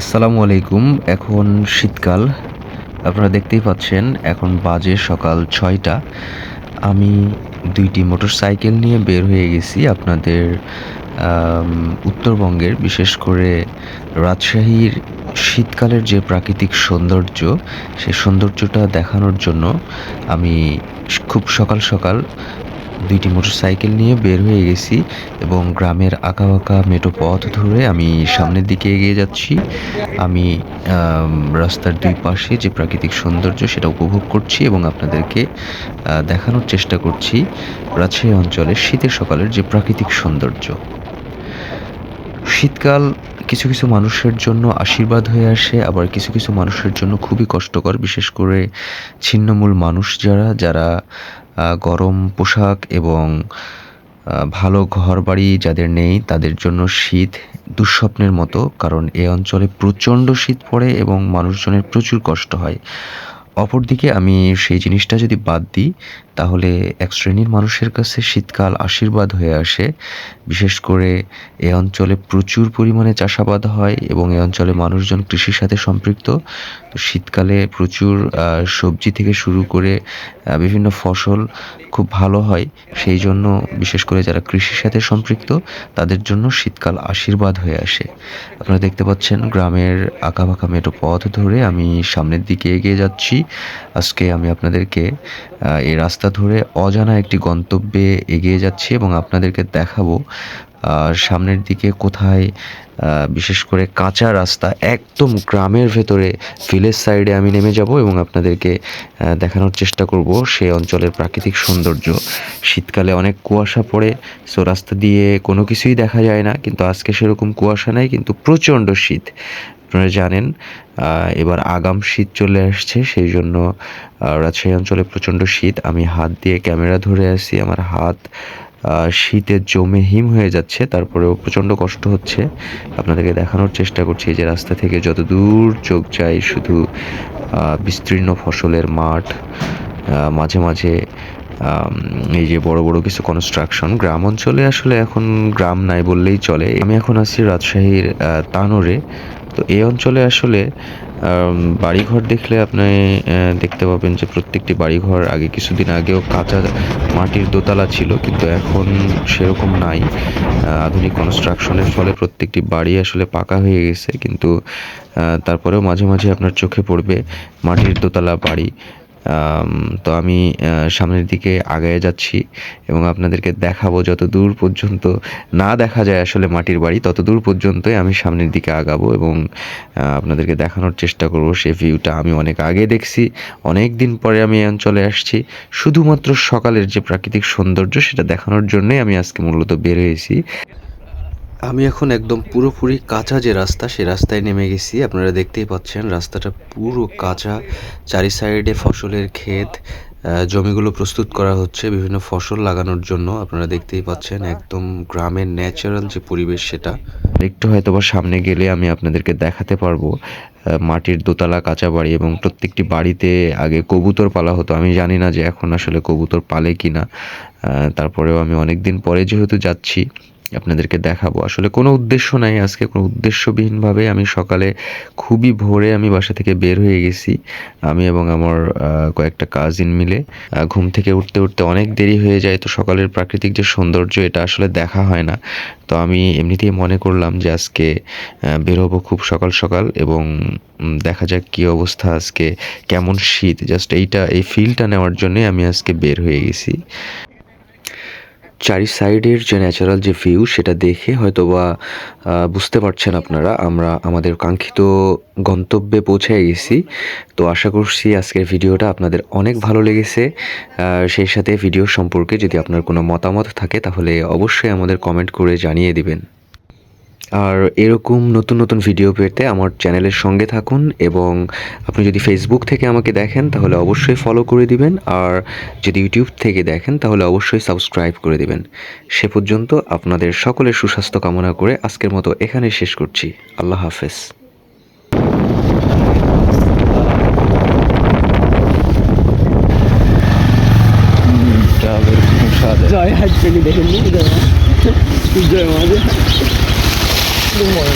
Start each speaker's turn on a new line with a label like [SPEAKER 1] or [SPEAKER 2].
[SPEAKER 1] আসসালামু আলাইকুম। এখন শীতকাল। আপনারা দেখতেই পাচ্ছেন, এখন বাজে সকাল ছয়টা। আমি দুইটি মোটরসাইকেল নিয়ে বের হয়ে গেছি আপনাদের উত্তরবঙ্গের। বিশেষ করে রাজশাহীর শীতকালের যে প্রাকৃতিক সৌন্দর্য সেই সৌন্দর্যটা দেখানোর জন্য আমি খুব সকাল সকাল দুইটি মোটরসাইকেল নিয়ে বের হয়ে গেছি এবং গ্রামের আঁকা বাঁকা মেটো পথ ধরে আমি সামনের দিকে এগিয়ে যাচ্ছি। আমি রাস্তার দুই পাশে যে প্রাকৃতিক সৌন্দর্য সেটা উপভোগ করছি এবং আপনাদেরকে দেখানোর চেষ্টা করছি রাজশাহী অঞ্চলের শীতের সকালের যে প্রাকৃতিক সৌন্দর্য। শীতকাল কিছু কিছু মানুষের জন্য আশীর্বাদ হয়ে আসে, আবার কিছু কিছু মানুষের জন্য খুবই কষ্টকর, বিশেষ করে ছিন্নমূল মানুষ যারা যারা গরম পোশাক এবং ভালো ঘর বাড়ি যাদের নেই তাদের জন্য শীত দুঃস্বপ্নের মতো, কারণ এ অঞ্চলে প্রচণ্ড শীত পড়ে এবং মানুষজনের প্রচুর কষ্ট হয়। অপরদিকে আমি সেই জিনিসটা যদি বাদ দিই তাহলে এক শ্রেণির মানুষের কাছে শীতকাল আশীর্বাদ হয়ে আসে। বিশেষ করে এ অঞ্চলে প্রচুর পরিমাণে চাষাবাদ হয় এবং এ অঞ্চলে মানুষজন কৃষির সাথে সম্পৃক্ত। তো শীতকালে প্রচুর সবজি থেকে শুরু করে বিভিন্ন ফসল খুব ভালো হয়। সেই জন্য বিশেষ করে যারা কৃষির সাথে সম্পৃক্ত, তাদের জন্য শীতকাল আশীর্বাদ হয়ে আসে। আপনারা দেখতে পাচ্ছেন গ্রামের আঁকাবাঁকা মেটো পথ ধরে আমি সামনের দিকে এগিয়ে যাচ্ছি। আজকে আমি আপনাদেরকে এই রাস্তা ধরে অজানা একটি গন্তব্যে এগিয়ে যাচ্ছি এবং আপনাদেরকে দেখাবো সামনের দিকে কোথায় বিশেষ করে কাঁচা রাস্তা একদম গ্রামের ভেতরে ভিলেজ সাইডে আমি নেমে যাব এবং আপনাদেরকে দেখানোর চেষ্টা করব সেই অঞ্চলের প্রাকৃতিক সৌন্দর্য। শীতকালে অনেক কুয়াশা পড়ে সো রাস্তা দিয়ে কোনো কিছুই দেখা যায় না, কিন্তু আজকে সেরকম কুয়াশা নাই, কিন্তু প্রচণ্ড শীত। আপনারা জানেন এবার আগাম শীত চলে আসছে, সেই জন্য রাজশাহী অঞ্চলে প্রচণ্ড শীত। আমি হাত দিয়ে ক্যামেরা ধরে আছি, আমার হাত শীতে জমে হিম হয়ে যাচ্ছে, তারপরেও প্রচণ্ড কষ্ট হচ্ছে। আপনাদেরকে দেখানোর চেষ্টা করছি যে রাস্তা থেকে যত দূর চোখ যায় শুধু বিস্তীর্ণ ফসলের মাঠ মাঝে মাঝে এই যে বড় বড় কিছু কনস্ট্রাকশন গ্রাম অঞ্চলে আসলে এখন গ্রাম নাই বললেই চলে। আমি এখন আছি রাজশাহীর তানোরে। তো এই অঞ্চলে আসলে বাড়িঘর দেখলে আপনি দেখতে পাবেন যে প্রত্যেকটি বাড়িঘর আগে কিছুদিন আগেও কাঁচা মাটির দোতলা ছিল, কিন্তু এখন সেরকম নাই। আধুনিক কনস্ট্রাকশনের ফলে প্রত্যেকটি বাড়ি আসলে পাকা হয়ে গেছে, কিন্তু তারপরেও মাঝে মাঝে আপনার চোখে পড়বে মাটির দোতলা বাড়ি। তো আমি সামনের দিকে আগায় যাচ্ছি এবং আপনাদেরকে দেখাবো যত দূর পর্যন্ত না দেখা যায় আসলে মাটির বাড়ি, তত দূর পর্যন্তই আমি সামনের দিকে আগাবো এবং আপনাদেরকে দেখানোর চেষ্টা করব। সেই ভিউটা আমি অনেক আগে দেখছি, অনেক দিন পরে আমি এই অঞ্চলে আসছি। শুধুমাত্র সকালের যে প্রাকৃতিক সৌন্দর্য সেটা দেখানোর জন্যই আমি আজকে মূলত বের হয়েছি। আমি এখন একদম পুরোপুরি কাঁচা যে রাস্তা সেই রাস্তায় নেমে গেছি। আপনারা দেখতেই পাচ্ছেন, রাস্তাটা পুরো কাঁচা। চারি সাইডে ফসলের ক্ষেত জমিগুলো প্রস্তুত করা হচ্ছে, বিভিন্ন ফসল লাগানোর জন্য। আপনারা দেখতেই পাচ্ছেন, একদম গ্রামের ন্যাচারাল যে পরিবেশ সেটা। একটু হয়তো বা সামনে গেলে আমি আপনাদেরকে দেখাতে পারব মাটির দোতলা, কাঁচা বাড়ি এবং প্রত্যেকটি বাড়িতে আগে কবুতর পালা হতো। আমি জানি না যে এখন আসলে কবুতর পালে কি না তারপরেও আমি অনেক দিন পরে যেহেতু যাচ্ছি আপনাদেরকে দেখাবো। আসলে কোনো উদ্দেশ্য নাই আজকে কোনো উদ্দেশ্যবিহীনভাবে আমি সকালে খুবই ভোরে আমি বাসা থেকে বের হয়ে গেছি। আমি এবং আমার কয়েকটা কাজিন মিলে ঘুম থেকে উঠতে উঠতে অনেক দেরি হয়ে যায় তো সকালের প্রাকৃতিক যে সৌন্দর্য এটা আসলে দেখা হয় না। তো আমি এমনিতেই মনে করলাম যে আজকে আহ, বের হব খুব সকাল সকাল এবং দেখা যাক কী অবস্থা আজকে কেমন শীত। জাস্ট এইটা এই ফিলটা নেওয়ার জন্যই আমি আজকে বের হয়ে গেছি। চারি সাইডের যে ন্যাচারাল যে ভিউ সেটা দেখে হয়তো বা বুঝতে পারছেন আপনারা, আমরা আমাদের কাঙ্ক্ষিত গন্তব্যে পৌঁছে গেছি। তো আশা করছি আজকের ভিডিওটা আপনাদের অনেক ভালো লেগেছে। সেই সাথে ভিডিও সম্পর্কে যদি আপনার কোনো মতামত থাকে তাহলে অবশ্যই আমাদের কমেন্ট করে জানিয়ে দিবেন। আর এরকম নতুন নতুন ভিডিও পেতে আমার চ্যানেলের সঙ্গে থাকুন এবং আপনি যদি ফেসবুক থেকে আমাকে দেখেন, তাহলে অবশ্যই ফলো করে দিবেন। আর যদি ইউটিউব থেকে দেখেন, তাহলে অবশ্যই সাবস্ক্রাইব করে দিবেন। সে পর্যন্ত আপনাদের সকলের সুস্বাস্থ্য কামনা করে আজকের মতো এখানে শেষ করছি। আল্লাহ হাফেজ।
[SPEAKER 2] জয় হাজবেন্ড দেখেননি думаю.